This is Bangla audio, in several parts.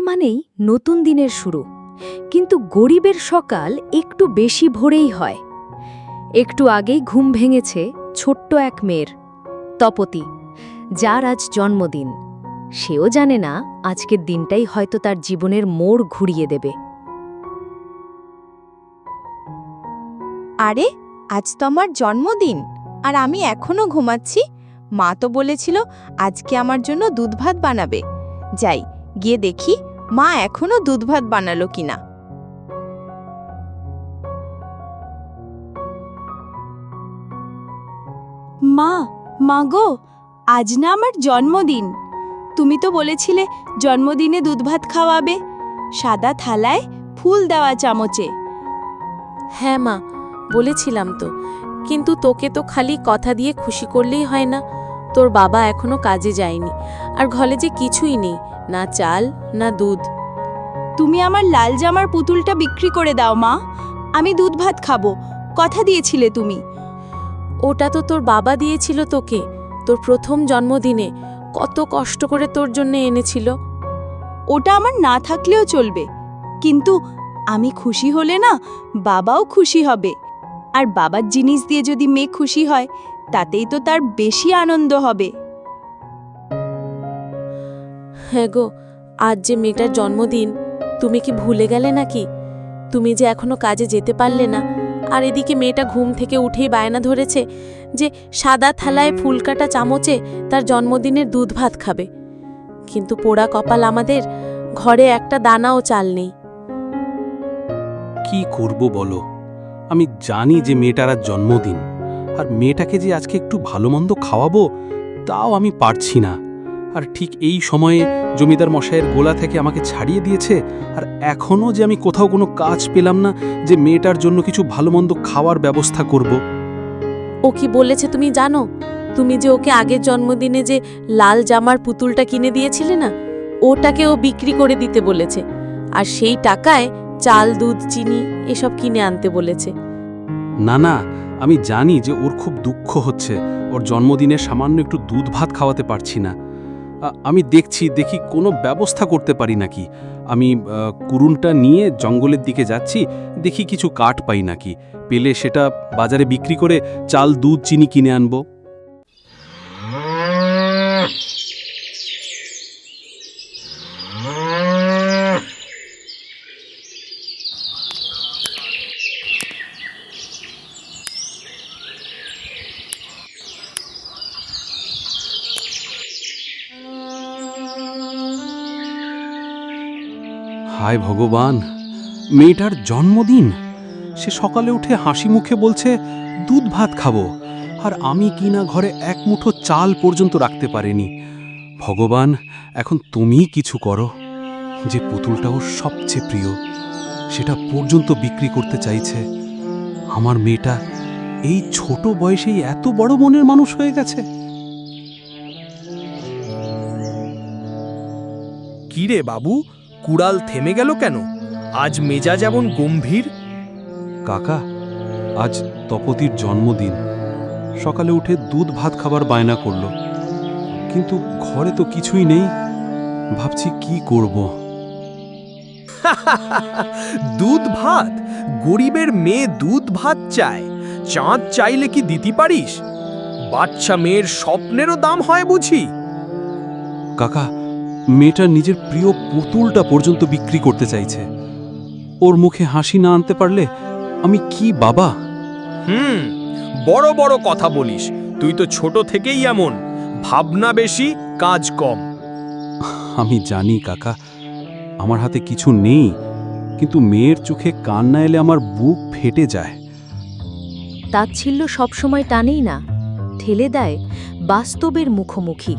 মানেই নতুন দিনের শুরু। কিন্তু গরিবের সকাল একটু বেশি ভোরেই হয়। একটু আগেই ঘুম ভেঙেছে ছোট্ট এক মেয়ের, তপতি, যার আজ জন্মদিন। সেও জানে না আজকের দিনটাই হয়তো তার জীবনের মোড় ঘুরিয়ে দেবে। আরে, আজ তো আমার জন্মদিন, আর আমি এখনও ঘুমাচ্ছি। মা তো বলেছিল আজকে আমার জন্য দুধ ভাত বানাবে। যাই গিয়ে দেখি মা এখনও দুধ ভাত বানালো কিনা। মা মা গো আজ না আমার জন্মদিন। তুমি তো বলেছিলে জন্মদিনে দুধ ভাত খাওয়াবে। সাদা থালায় ফুল দেওয়া চামচে। হ্যাঁ মা বলেছিলাম তো। কিন্তু তোকে তো খালি কথা দিয়ে খুশি করলেই হয় না। তোর বাবা এখনও কাজে যায়নি। আর ঘরে যে কিছুই নেই না চাল না দুধ। তুমি আমার লাল জামার পুতুলটা বিক্রি করে দাও মা। আমি দুধ ভাত খাব। কথা দিয়েছিলে তুমি। ওটা তো তোর বাবা দিয়েছিল তোকে। তোর প্রথম জন্মদিনে। কত কষ্ট করে তোর জন্য এনেছিল। ওটা আমার না থাকলেও চলবে। কিন্তু আমি খুশি হলে না বাবাও খুশি হবে। আর বাবার জিনিস দিয়ে যদি মেয়ে খুশি হয় তাতেই তো তার বেশি আনন্দ হবে। হ্যাঁ গো আজ যে মেয়েটার জন্মদিন তুমি কি ভুলে গেলে নাকি? তুমি যে এখনও কাজে যেতে পারলে না আর এদিকে মেয়েটা ঘুম থেকে উঠেই বায়না ধরেছে যে সাদা থালায় ফুল কাটা চামচে তার জন্মদিনের দুধ ভাত খাবে। কিন্তু পোড়া কপাল আমাদের ঘরে একটা দানাও চাল নেই। কি করব বলো? আমি জানি যে মেয়েটার জন্মদিন। আর মেয়েটাকে যে আজকে একটু ভালো মন্দ খাওয়াবো তাও আমি পারছি না। আর ঠিক এই সময়ে জমিদার মশাইয়ের গোলা থেকে আমাকে ছাড়িয়ে দিয়েছে আর এখনও যে আমি কোথাও কোনো কাজ পেলাম না যে মেয়েটার জন্য কিছু ভালো মন্দ খাওয়ার ব্যবস্থা করব। ও কি বলেছে তুমি জানো? তুমি যে ওকে আগের জন্মদিনে যে লাল জামার পুতুলটা কিনে দিয়েছিলে না ওটাকে ও বিক্রি করে দিতে বলেছে। আর সেই টাকায় চাল দুধ চিনি এসব কিনে আনতে বলেছে। না না আমি জানি যে ওর খুব দুঃখ হচ্ছে। ওর জন্মদিনে সামান্য একটু দুধ ভাত খাওয়াতে পারছি না। আমি দেখছি, দেখি কোনো ব্যবস্থা করতে পারি নাকি। আমি কুরুনটা নিয়ে জঙ্গলের দিকে যাচ্ছি, দেখি কিছু কাঠ পাই নাকি। পেলে সেটা বাজারে বিক্রি করে চাল, দুধ, চিনি কিনে আনব। হায় ভগবান, মেয়েটার জন্মদিন? সে সকালে উঠে হাসি মুখে বলছে, দুধ ভাত খাব, আর আমি কিনা ঘরে এক মুঠো চাল পর্যন্ত রাখতে পারিনি। ভগবান, এখন তুমিই কিছু করো। যে পুতুলটা ওর সবচেয়ে প্রিয়, সেটা পর্যন্ত বিক্রি করতে চাইছে। আমার মেয়েটা এই ছোট বয়সেই এত বড় মনের মানুষ হয়ে গেছে। কিরে বাবু কুড়াল থেমে গেল কেন? আজ মেজা যেমন গম্ভীর। কাকা আজ তপতির জন্মদিন। সকালে উঠে দুধ ভাত খাবার বায়না করল। কিন্তু ঘরে তো কিছুই নেই। ভাবছি কি করব? দুধ ভাত? গরিবের মেয়ে দুধ ভাত চায়। চাঁদ চাইলে কি দিতে পারিস? বাচ্চা মেয়ের স্বপ্নেরও দাম হয় বুঝি? কাকা মেয়েটা নিজের প্রিয় পুতুলটা পর্যন্ত বিক্রি করতে চাইছে। ওর মুখে হাসি না আনতে পারলে আমি কি বাবা? হুম বড় বড় কথা বলিস। তুই তো ছোট থেকেই এমন। ভাবনা বেশি কাজ কম। আমি জানি কাকা আমার হাতে কিছু নেই কিন্তু মেয়ের চোখে কান্না এলে আমার বুক ফেটে যায়। তাচ্ছিল্য সবসময় টানেই না ঠেলে দেয় বাস্তবের মুখোমুখি।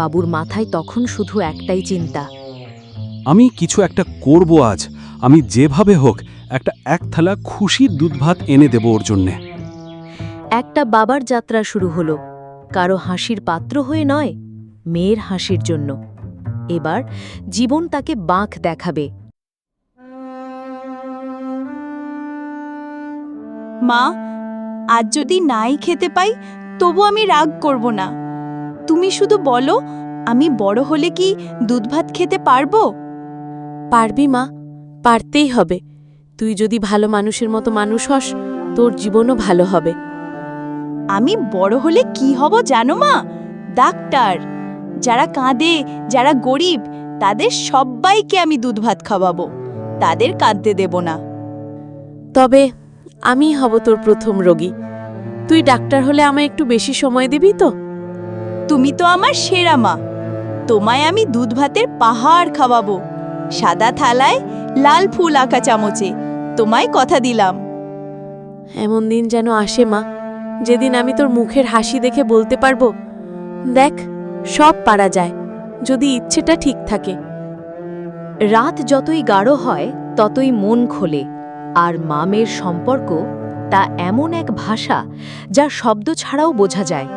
বাবুর মাথায় তখন শুধু একটাই চিন্তা। আমি কিছু একটা করব আজ। আমি যেভাবে হোক একটা এক থালা খুশির দুধ ভাত এনে দেব ওর জন্যে। একটা বাবার যাত্রা শুরু হলো। কারও হাসির পাত্র হয়ে নয় মেয়ের হাসির জন্য। এবার জীবন তাকে বাঁক দেখাবে। মা আজ যদি নাই খেতে পাই তবু আমি রাগ করব না। তুমি শুধু বলো আমি বড় হলে কি দুধ ভাত খেতে পারব? পারবি মা পারতেই হবে। তুই যদি ভালো মানুষের মতো মানুষ হস তোর জীবনও ভালো হবে। আমি বড় হলে কি হব জানো মা? ডাক্তার যারা কাঁদে যারা গরিব তাদের সবাইকে আমি দুধ ভাত খাওয়াবো। তাদের কাঁদতে দেব না। তবে আমি হব তোর প্রথম রোগী। তুই ডাক্তার হলে আমায় একটু বেশি সময় দিবি তো? তুমি তো আমার সেরা মা। তোমায় আমি দুধ ভাতের পাহাড় খাওয়াবো। সাদা থালায় লাল ফুল আঁকা চামচে। তোমায় কথা দিলাম। এমন দিন যেন আসে মা, যেদিন আমি তোর মুখের হাসি দেখে বলতে পারব, দেখ, সব পারা যায়, যদি ইচ্ছেটা ঠিক থাকে। রাত যতই গাঢ় হয়, ততই মন খোলে, আর মামের সম্পর্ক তা এমন এক ভাষা যা শব্দ ছাড়াও বোঝা যায়।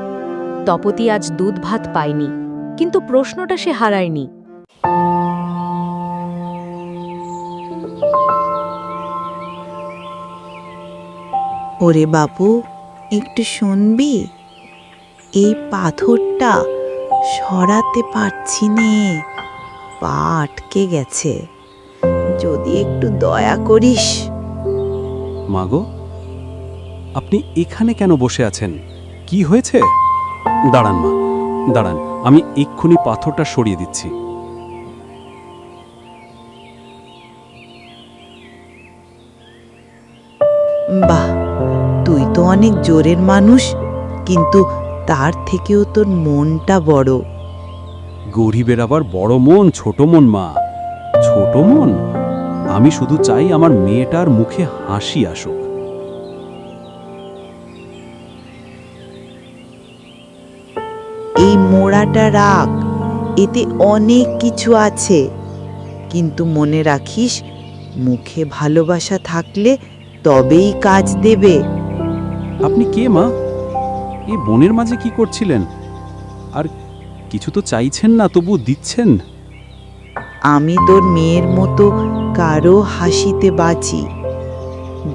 তপতি আজ দুধ ভাত পায়নি কিন্তু প্রশ্নটা সে হারায়নি। ওরে বাবু একটু শুনবি? এই পাথরটা সরাতে পারছি নে। পা আটকে গেছে। যদি একটু দয়া করিস। মাগো আপনি এখানে কেন বসে আছেন? কি হয়েছে? দাঁড়ান মা দাঁড়ান। আমি এক্ষুনি পাথরটা সরিয়ে দিচ্ছি। বাহ তুই তো অনেক জোরের মানুষ কিন্তু তার থেকেও তোর মনটা বড়। গরিবের আবার বড় মন ছোট মন মা। ছোট মন? আমি শুধু চাই আমার মেয়েটার মুখে হাসি আসুক। মোড়াটা রাখ এতে অনেক কিছু আছে। কিন্তু মনে রাখিস মুখে ভালোবাসা থাকলে তবেই কাজ দেবে। আপনি কে মা? এই বনের মাঝে কি করছিলেন? আর কিছু তো চাইছেন না তবু দিচ্ছেন? আমি তোর মেয়ের মতো কারও হাসিতে বাঁচি।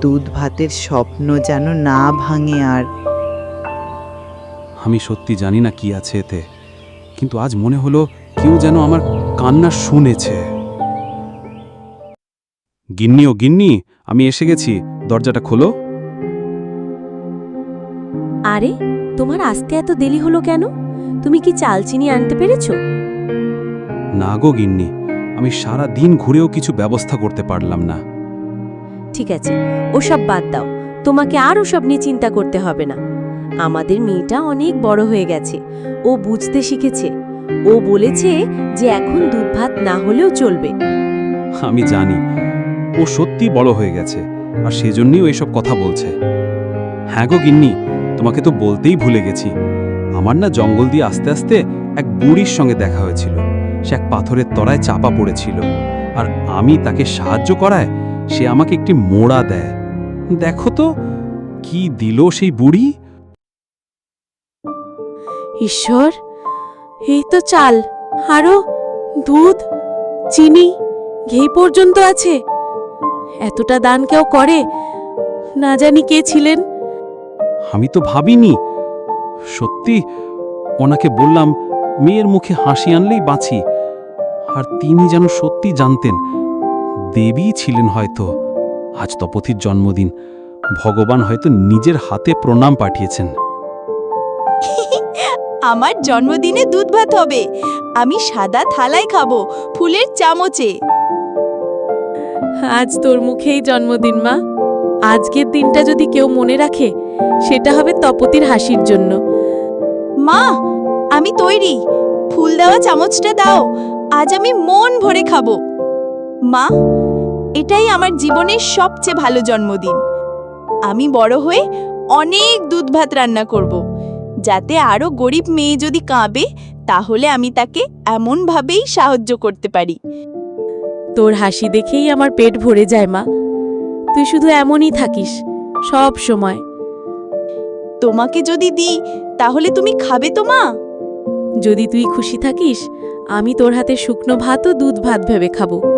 দুধ ভাতের স্বপ্ন যেন না ভাঙে আর। আমি সত্যি জানি না কি আছে এতে। কিন্তু আজ মনে হলো কেউ যেন আমার কান্না শুনেছে। গিন্নি ও গিন্নি আমি এসে গেছি। দরজাটা খোলো। আরে তোমার আসতে এত দেরি হলো কেন? তুমি কি চাল চিনি আনতে পেরেছ? না গো গিন্নি আমি সারা দিন ঘুরেও কিছু ব্যবস্থা করতে পারলাম না। ঠিক আছে ওসব বাদ দাও। তোমাকে আর ওসব নিয়ে চিন্তা করতে হবে না। আমাদের মেয়েটা অনেক বড় হয়ে গেছে। ও বুঝতে শিখেছে। ও বলেছে যে এখন দুধ ভাত না হলেও চলবে। আমি জানি। ও সত্যি বড় হয়ে গেছে আর সেজন্যই ও এসব কথা বলছে। হ্যাঁ গো গিন্নি, তোমাকে তো বলতেই ভুলে গেছি। আমার না জঙ্গল দিয়ে আস্তে আস্তে এক বুড়ির সঙ্গে দেখা হয়েছিল। সে এক পাথরের তলায় চাপা পড়েছিল। আর আমি তাকে সাহায্য করায় সে আমাকে একটি মোড়া দেয়। দেখো তো, কি দিল সেই বুড়ি? ঈশ্বর, এই তো চাল আরও দুধ, চিনি, ঘি পর্যন্ত আছে। এতটা দান কেউ করে? না জানি কে ছিলেন। আমি তো ভাবিনি। সত্যি, ওনাকে বললাম, মেয়ের মুখে হাসি আনলেই বাঁচি। আর তিনি যেন সত্যি জানতেন, দেবী ছিলেন হয়তো। আজ তপথির জন্মদিন, ভগবান হয়তো নিজের হাতে প্রণাম পাঠিয়েছেন। আমার জন্মদিনে দুধ ভাত হবে। আমি সাদা থালায় খাব ফুলের চামচে। আজ তোর মুখেই জন্মদিন মা। আজকের দিনটা যদি কেউ মনে রাখে সেটা হবে তপতির হাসির জন্য। মা আমি তৈরি। ফুল দেওয়া চামচটা দাও। আজ আমি মন ভরে খাব। মা এটাই আমার জীবনের সবচেয়ে ভালো জন্মদিন। আমি বড় হয়ে অনেক দুধ ভাত রান্না করব। যাতে আরও গরিব মেয়ে যদি কাঁবে তাহলে আমি তাকে এমনভাবেই সাহায্য করতে পারি। তোর হাসি দেখেই আমার পেট ভরে যায়, মা। তুই শুধু এমনই থাকিস, সব সময়। তোমাকে যদি দিই, তাহলে তুমি খাবে তো, মা? যদি তুই খুশি থাকিস, আমি তোর হাতে শুকনো ভাত ও দুধ ভাত ভেবে খাব।